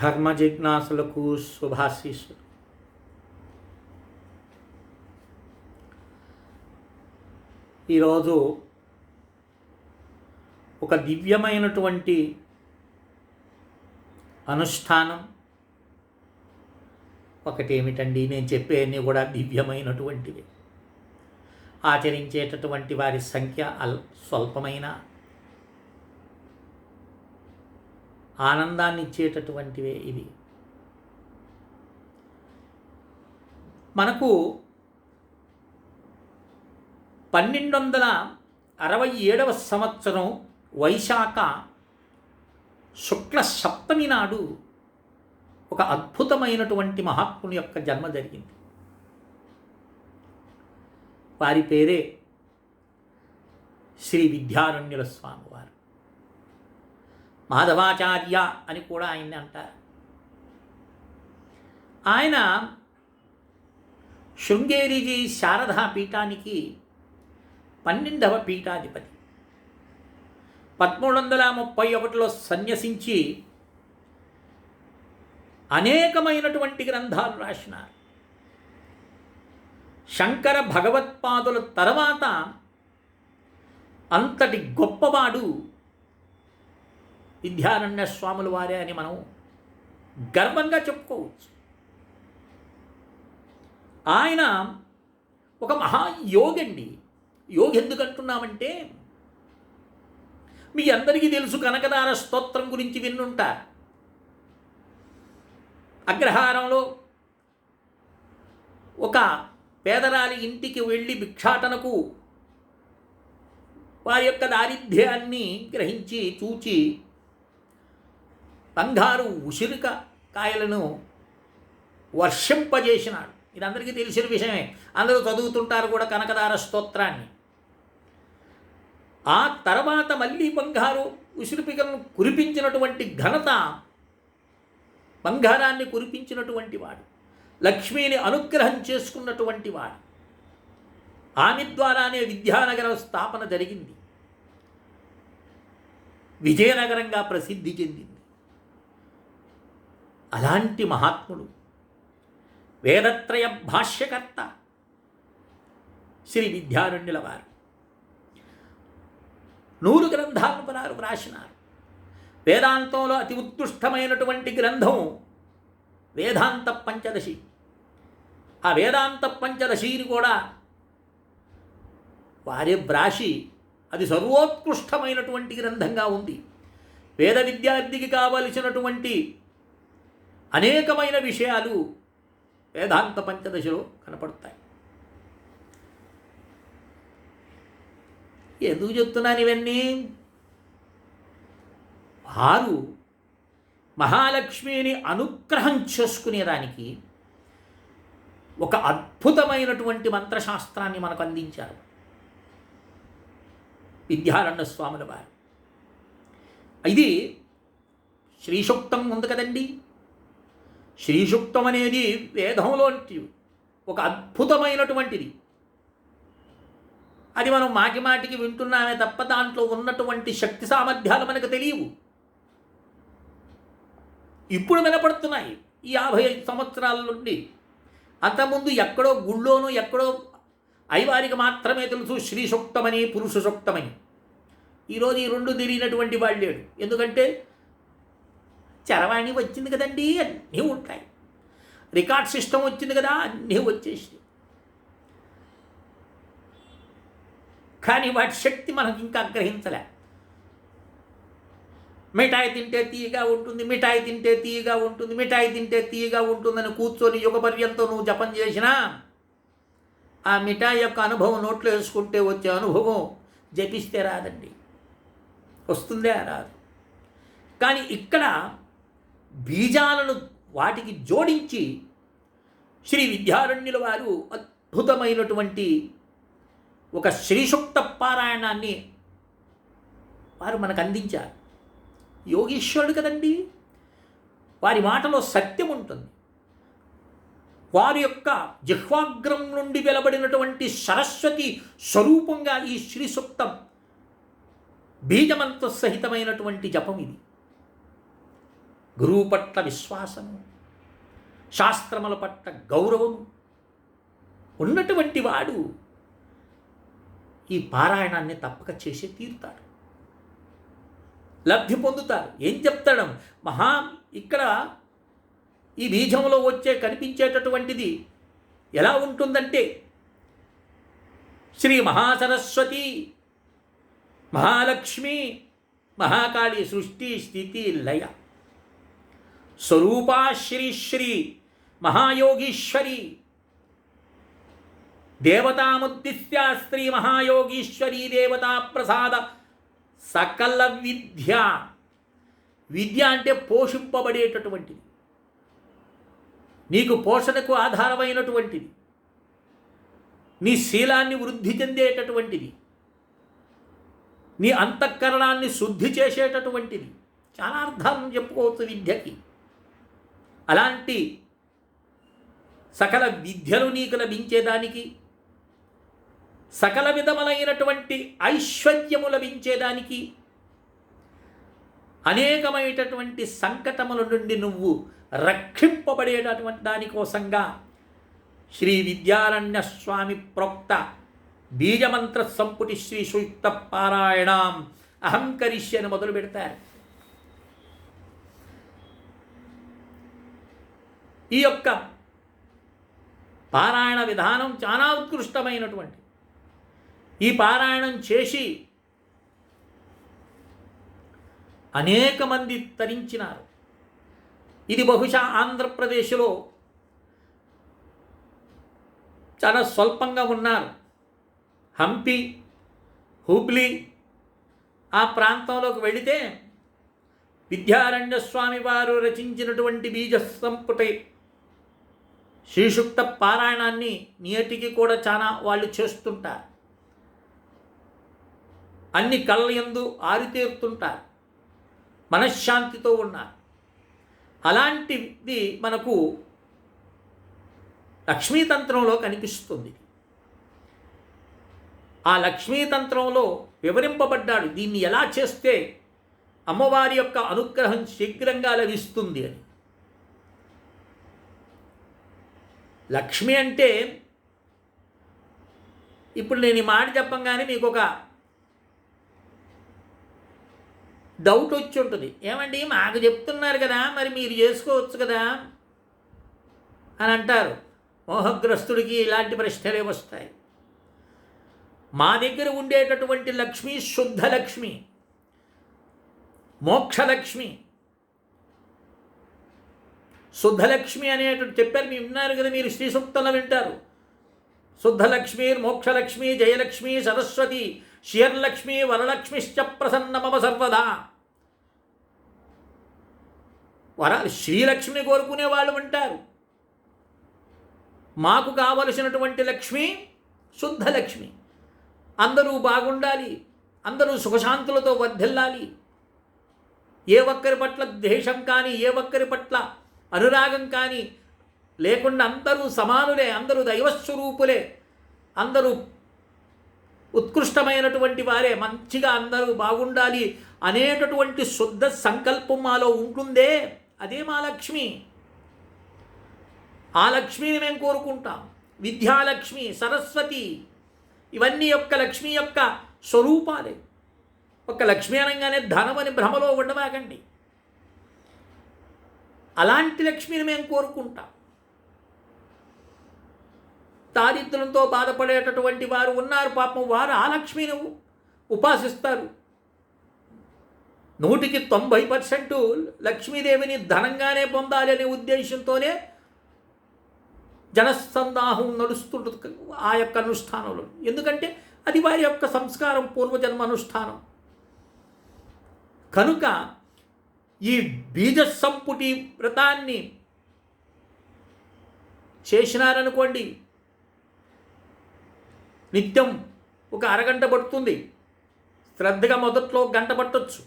ధర్మ జిజ్ఞాసులకు శుభాశీస్సులు ఈరోజు ఒక దివ్యమైనటువంటి అనుష్ఠానం. ఒకటి ఏమిటండి నేను చెప్పేవన్నీ కూడా దివ్యమైనటువంటివి. ఆచరించేటటువంటి వారి సంఖ్య అల్ స్వల్పమైన ఆనందాన్ని ఇచ్చేటటువంటివే ఇవి. మనకు పన్నెండు వందల అరవై ఏడవ సంవత్సరం వైశాఖ శుక్ల సప్తమి నాడు ఒక అద్భుతమైనటువంటి మహాత్ముని యొక్క జన్మ జరిగింది. వారి పేరే శ్రీ విద్యారణ్యుల స్వామివారు. మాధవాచార్య అని కూడా ఆయన్ని అంటారు. ఆయన శృంగేరిజీ శారదా పీఠానికి పన్నెండవ పీఠాధిపతి. పదమూడు వందల ముప్పై ఒకటిలో సన్యసించి అనేకమైనటువంటి గ్రంథాలు రాసినారు. శంకర భగవత్పాదుల తర్వాత అంతటి గొప్పవాడు విద్యారణ్య స్వాముల వారే అని మనం గర్వంగా చెప్పుకోవచ్చు. ఆయన ఒక మహాయోగండి యోగి ఎందుకు అంటున్నామంటే మీ అందరికీ తెలుసు కనకదార స్తోత్రం గురించి విన్నుంటారు అగ్రహారంలో ఒక పేదరాలి ఇంటికి వెళ్ళి భిక్షాటనకు వారి యొక్క దారిద్ర్యాన్ని గ్రహించి చూచి బంగారు ఉసిరిక కాయలను వర్షింపజేసినాడు. ఇది అందరికీ తెలిసిన విషయమే. అందరూ చదువుతుంటారు కూడా కనకదార స్తోత్రాన్ని. ఆ తర్వాత మళ్ళీ బంగారు ఉసిరిపికలను కురిపించినటువంటి ఘనత బంగారాన్ని కురిపించినటువంటి వాడు. లక్ష్మీని అనుగ్రహం చేసుకున్నటువంటి వాడు. ఆమె ద్వారానే విద్యానగర స్థాపన జరిగింది. విజయనగరంగా ప్రసిద్ధి చెందింది. అలాంటి మహాత్ముడు వేదత్రయ భాష్యకర్త శ్రీ విద్యారణ్యుల వారు. నూరు గ్రంథాలను వారు వ్రాసినారు. వేదాంతంలో అతి ఉత్కృష్టమైనటువంటి గ్రంథం వేదాంత పంచదశి. ఆ వేదాంత పంచదశిని కూడా వారే వ్రాసి అది సర్వోత్కృష్టమైనటువంటి గ్రంథంగా ఉంది. వేద విద్యార్థికి కావలసినటువంటి అనేకమైన విషయాలు వేదాంత పంచదశలో కనపడతాయి. ఎందుకు చెప్తున్నాను ఇవన్నీ? వారు మహాలక్ష్మిని అనుగ్రహం చేసుకునేదానికి ఒక అద్భుతమైనటువంటి మంత్రశాస్త్రాన్ని మనకు అందించారు. విద్యారణ్య స్వాముల వారు. ఇది శ్రీశుక్తం ఉంది కదండి. శ్రీశుక్తం అనేది వేదంలో ఒక అద్భుతమైనటువంటిది. అది మనం మాటి మాటికి వింటున్నామే తప్ప దాంట్లో ఉన్నటువంటి శక్తి సామర్థ్యాలు మనకు తెలియవు. ఇప్పుడు వినపడుతున్నాయి ఈ యాభై ఐదు సంవత్సరాల నుండి. అంతకుముందు ఎక్కడో గుళ్ళోనూ ఎక్కడో ఐవారికి మాత్రమే తెలుసు శ్రీ సూక్తమని పురుష సూక్తమని ఈరోజు ఈ రెండు తెలియనటువంటి వాళ్ళేడు ఎందుకంటే చరవాణి వచ్చింది కదండి అన్నీ ఉంటాయి. రికార్డ్ సిస్టమ్ వచ్చింది కదా అన్నీ వచ్చేసి కానీ వాటి శక్తి మనకి ఇంకా గ్రహించలే. మిఠాయి తింటే తీయగా ఉంటుంది మిఠాయి తింటే తీయగా ఉంటుంది మిఠాయి తింటే తీయగా ఉంటుందని కూర్చొని యుగ పర్యంతం నువ్వు జపం చేసినా ఆ మిఠాయి యొక్క అనుభవం నోట్లో వేసుకుంటే వచ్చే అనుభవం జపిస్తే రాదండి. వస్తుందే రాదు. కానీ ఇక్కడ బీజాలను వాటికి జోడించి శ్రీ విద్యారణ్యుల వారు అద్భుతమైనటువంటి ఒక శ్రీశుక్త పారాయణాన్ని వారు మనకు అందించారు. యోగీశ్వరుడు కదండి? వారి మాటలో సత్యం ఉంటుంది. వారి యొక్క జిహ్వాగ్రం నుండి వెలబడినటువంటి సరస్వతి స్వరూపంగా ఈ శ్రీ సూక్తం బీజమంత సహితమైనటువంటి జపం ఇది. గురువు పట్ల విశ్వాసము శాస్త్రముల పట్ల గౌరవము ఉన్నటువంటి వాడు ఈ పారాయణాన్ని తప్పక చేసి తీరుతాడు. లబ్ధి పొందుతారు ఏం చెప్తాడు? మహా ఇక్కడ ఈ బీజంలో వచ్చే కనిపించేటటువంటిది ఎలా ఉంటుందంటే శ్రీ మహాసరస్వతి మహాలక్ష్మి మహాకాళి సృష్టి స్థితి లయ. స్వరూపా శ్రీ శ్రీ మహాయోగీశ్వరి. దేవతాముద్దిశ్య స్త్రీ మహాయోగీశ్వరీ దేవతా ప్రసాద సకల విద్య. విద్య అంటే పోషింపబడేటటువంటిది. నీకు పోషణకు ఆధారమైనటువంటిది. నీ శీలాన్ని వృద్ధి చెందేటటువంటిది. నీ అంతఃకరణాన్ని శుద్ధి చేసేటటువంటిది. చాలా అర్థాలను చెప్పుకోవచ్చు విద్యకి. అలాంటి సకల విద్యలు నీకు లభించేదానికి సకల విధములైనటువంటి ఐశ్వర్యము లభించేదానికి అనేకమైనటువంటి సంకటముల నుండి నువ్వు రక్షింపబడేటటువంటి దానికోసంగా శ్రీ విద్యారణ్య స్వామి ప్రోక్త బీజమంత్ర సంపుటి శ్రీ సూక్త పారాయణం అహంకరిష్యను మొదలు పెడతారు ఈ యొక్క పారాయణ విధానం చాలా ఉత్కృష్టమైనటువంటి. ఈ పారాయణం చేసి అనేక మంది తరించినారు. ఇది బహుశా ఆంధ్రప్రదేశ్లో చాలా స్వల్పంగా ఉన్నారు. హంపి హుబ్లీ ఆ ప్రాంతంలోకి వెళితే విద్యారణ్య స్వామి వారు రచించినటువంటి బీజ సంపుటి శ్రీశుక్త పారాయణాన్ని నేటికి కూడా చాలా వాళ్ళు చేస్తుంటారు. అన్ని కళ్ళ ఎందు ఆరితేరుతుంటారు. మనశ్శాంతితో ఉన్నారు. అలాంటిది మనకు లక్ష్మీతంత్రంలో కనిపిస్తుంది. ఆ లక్ష్మీతంత్రంలో వివరింపబడ్డాడు. దీన్ని ఎలా చేస్తే అమ్మవారి యొక్క అనుగ్రహం శీఘ్రంగా లభిస్తుంది అని. లక్ష్మి అంటే ఇప్పుడు నేను ఈ మాట చెప్పంగానే మీకు ఒక డౌట్ వచ్చి ఉంటుంది. ఏమండి? మాకు చెప్తున్నారు కదా మరి మీరు చేసుకోవచ్చు కదా అని అంటారు. మోహగ్రస్తుడికి ఇలాంటి ప్రశ్నలే వస్తాయి. మా దగ్గర ఉండేటటువంటి లక్ష్మి శుద్ధ లక్ష్మి మోక్షలక్ష్మి శుద్ధలక్ష్మి అనేటువంటి చెప్పారు మీరు విన్నారు కదా మీరు శ్రీ సూక్తంలో వింటారు. శుద్ధలక్ష్మి మోక్షలక్ష్మి జయలక్ష్మి సరస్వతి శియర్లక్ష్మి వరలక్ష్మిశ్చ ప్రసన్నమవ సర్వదా. వర శ్రీలక్ష్మిని కోరుకునే వాళ్ళు ఉంటారు. మాకు కావలసినటువంటి లక్ష్మి శుద్ధలక్ష్మి. అందరూ బాగుండాలి అందరూ సుఖశాంతులతో వర్ధిల్లాలి. ఏ ఒక్కరి పట్ల ద్వేషం కానీ ఏ ఒక్కరి పట్ల అనురాగం కానీ లేకుండా అందరూ సమానులే అందరూ దైవస్వరూపులే అందరూ ఉత్కృష్టమైనటువంటి వారే మంచిగా అందరూ బాగుండాలి అనేటటువంటి శుద్ధ సంకల్పం మాలో ఉంటుందే. అదే మా లక్ష్మి ఆ లక్ష్మిని మేము కోరుకుంటాం. విద్యాలక్ష్మి సరస్వతి ఇవన్నీ యొక్క లక్ష్మి యొక్క స్వరూపాలే. ఒక లక్ష్మి అనగానే ధనమని భ్రమలో ఉండమాకండి. అలాంటి లక్ష్మిని మేము కోరుకుంటాం. దారిద్రంతో బాధపడేటటువంటి వారు ఉన్నారు పాపం వారు ఆ లక్ష్మిని ఉపాసిస్తారు. నూటికి తొంభై పర్సెంట్ లక్ష్మీదేవిని ధనంగానే పొందాలి అనే ఉద్దేశంతోనే జనసందాహం నడుస్తుంటుంది ఆ యొక్క అనుష్ఠానంలో. ఎందుకంటే అది వారి యొక్క సంస్కారం పూర్వజన్మ అనుష్ఠానం. కనుక ఈ బీజ సంపుటి వ్రతాన్ని చేసినారనుకోండి నిత్యం ఒక అరగంట పడుతుంది. శ్రద్ధగా మొదట్లో గంట పట్టొచ్చు.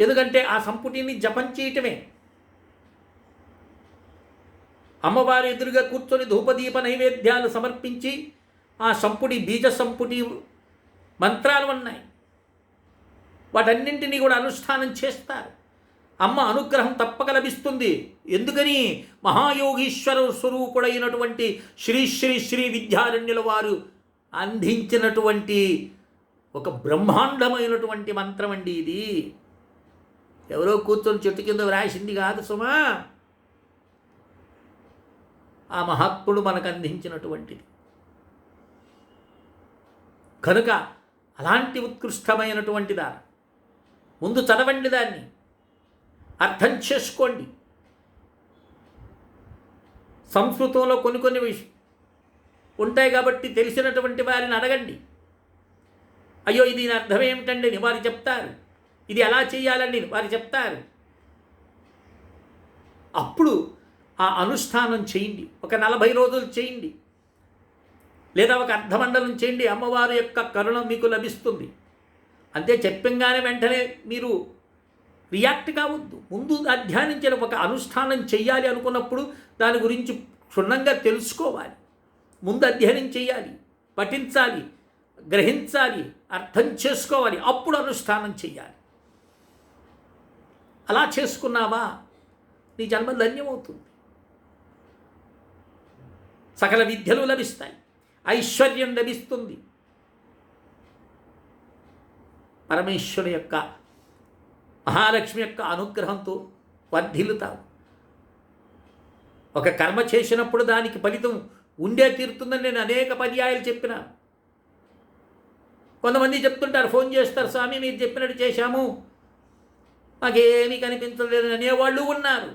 ఎందుకంటే ఆ సంపుటిని జపం చేయటమే. అమ్మవారి ఎదురుగా కూర్చొని ధూపదీప నైవేద్యాలు సమర్పించి ఆ సంపుటి బీజ సంపుటి మంత్రాలు ఉన్నాయి. వాటన్నింటినీ కూడా అనుష్ఠానం చేస్తారు. అమ్మ అనుగ్రహం తప్పక లభిస్తుంది. ఎందుకని? మహాయోగీశ్వర స్వరూపుడైనటువంటి శ్రీ శ్రీ శ్రీ విద్యారణ్యుల వారు అందించినటువంటి ఒక బ్రహ్మాండమైనటువంటి మంత్రం అండి ఇది. ఎవరో కూర్చొని చెట్టు కింద వ్రాసింది కాదు సుమా. ఆ మహాత్ముడు మనకు అందించినటువంటిది. కనుక అలాంటి ఉత్కృష్టమైనటువంటి ముందు చదవండి దాన్ని. అర్థం చేసుకోండి. సంస్కృతంలో కొన్ని కొన్ని విష ఉంటాయి కాబట్టి తెలిసినటువంటి వారిని అడగండి. అయ్యో ఇది దీని అర్థం ఏమిటండి? అని వారు చెప్తారు. ఇది ఎలా చేయాలండి వారు చెప్తారు. అప్పుడు ఆ అనుష్ఠానం చేయండి. ఒక నలభై రోజులు చేయండి. లేదా ఒక అర్ధమండలం చేయండి. అమ్మవారి యొక్క కరుణ మీకు లభిస్తుంది. అంతే చెప్పంగానే వెంటనే మీరు రియాక్ట్ కావద్దు. ముందు అధ్యానించిన ఒక అనుష్ఠానం చేయాలి అనుకున్నప్పుడు దాని గురించి క్షుణ్ణంగా తెలుసుకోవాలి. ముందు అధ్యయనం చేయాలి పఠించాలి గ్రహించాలి అర్థం చేసుకోవాలి. అప్పుడు అనుష్ఠానం చేయాలి అలా చేసుకున్నావా? నీ జన్మ ధన్యమవుతుంది. సకల విద్యలు లభిస్తాయి. ఐశ్వర్యం లభిస్తుంది. పరమేశ్వరు యొక్క మహాలక్ష్మి యొక్క అనుగ్రహంతో వర్ధిల్లుతావు. ఒక కర్మ చేసినప్పుడు దానికి ఫలితం ఉండే తీరుతుందని నేను అనేక పర్యాయాలు చెప్పిన. కొంతమంది చెప్తుంటారు ఫోన్ చేస్తారు స్వామి మీరు చెప్పినట్టు చేశాము. మాకేమీ కనిపించలేదు అనేవాళ్ళు ఉన్నారు.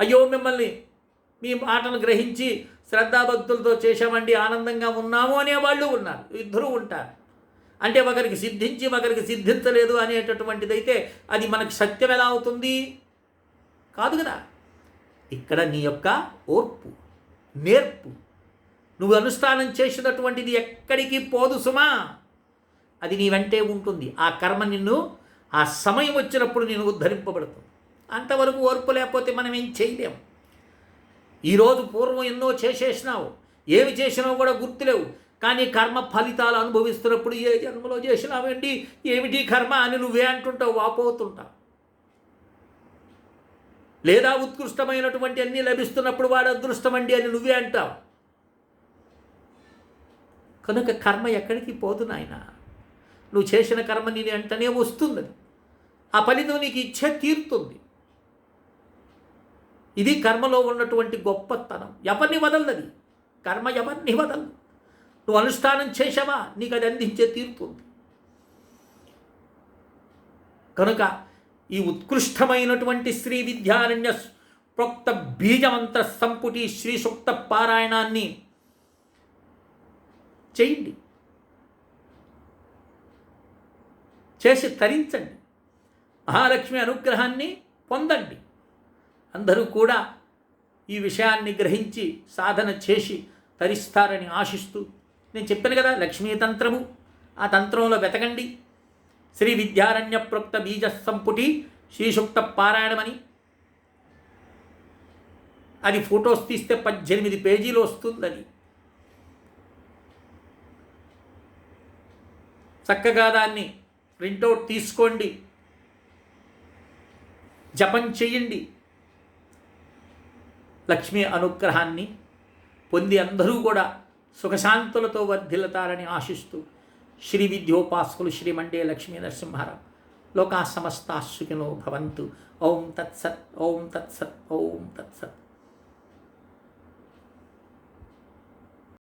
అయ్యో మిమ్మల్ని మీ మాటను గ్రహించి శ్రద్ధాభక్తులతో చేశామండి ఆనందంగా ఉన్నాము అనేవాళ్ళు ఉన్నారు. ఇద్దరు ఉంటారు. అంటే ఒకరికి సిద్ధించి ఒకరికి సిద్ధించలేదు అనేటటువంటిదైతే అది మనకు సత్యం ఎలా అవుతుంది? కాదు కదా. ఇక్కడ నీ యొక్క ఓర్పు నేర్పు. నువ్వు అనుష్ఠానం చేసినటువంటిది ఎక్కడికి పోదు సుమా. అది నీ వెంటే ఉంటుంది. ఆ కర్మ నిన్ను ఆ సమయం వచ్చినప్పుడు నేను ఉద్ధరింపబడుతుంది. అంతవరకు ఓర్పు లేకపోతే మనం ఏం చేయలేము ఈరోజు పూర్వం ఎన్నో చేసేసినావు. ఏమి చేసినావు కూడా గుర్తులేవు. కానీ కర్మ ఫలితాలు అనుభవిస్తున్నప్పుడు ఏ జన్మలో చేసినావేంటి ఏమిటి కర్మ అని నువ్వే అంటుంటావు వాపోతుంటావు. లేదా ఉత్కృష్టమైనటువంటి అన్నీ లభిస్తున్నప్పుడు వాడు అదృష్టమండి అని నువ్వే అంటావు. కనుక కర్మ ఎక్కడికి పోదు నాయన. నువ్వు చేసిన కర్మ నీ వెంటనే వస్తుంది ఆ ఫలితం నీకు ఇచ్చే తీరుతుంది. ఇది కర్మలో ఉన్నటువంటి గొప్పతనం. ఎవరిని వదలది కర్మ ఎవరిని వదలదు? నువ్వు అనుష్ఠానం చేసావా నీకు అది అందించే తీరుతుంది కనుక ఈ ఉత్కృష్టమైనటువంటి శ్రీ విద్యారణ్య ప్రోక్త బీజమంత్ర సంపుటి శ్రీ సూక్త పారాయణాన్ని చేయండి. చేసి తరించండి. మహాలక్ష్మి అనుగ్రహాన్ని పొందండి. అందరూ కూడా ఈ విషయాన్ని గ్రహించి సాధన చేసి తరిస్తారని ఆశిస్తూ నేను చెప్పాను కదా లక్ష్మీ తంత్రము. ఆ తంత్రంలో వెతకండి. శ్రీ విద్యారణ్య ప్రోక్త బీజ సంపుటి శ్రీశుక్త పారాయణమని. అది ఫొటోస్ తీస్తే పద్దెనిమిది పేజీలు వస్తుందని. చక్కగా దాన్ని ప్రింటౌట్ తీసుకోండి. జపం చేయండి. లక్ష్మీ అనుగ్రహాన్ని పొంది అందరూ కూడా సుఖశాంతులతో వర్ధిల్లుతారని ఆశిస్తూ శ్రీ విద్యోపాసకులు శ్రీమండే లక్ష్మీ నరసింహారావు. లోకా సమస్తా సుఖినో భవంతు. ఓం తత్సత్ ఓం తత్సత్ ఓం తత్సత్.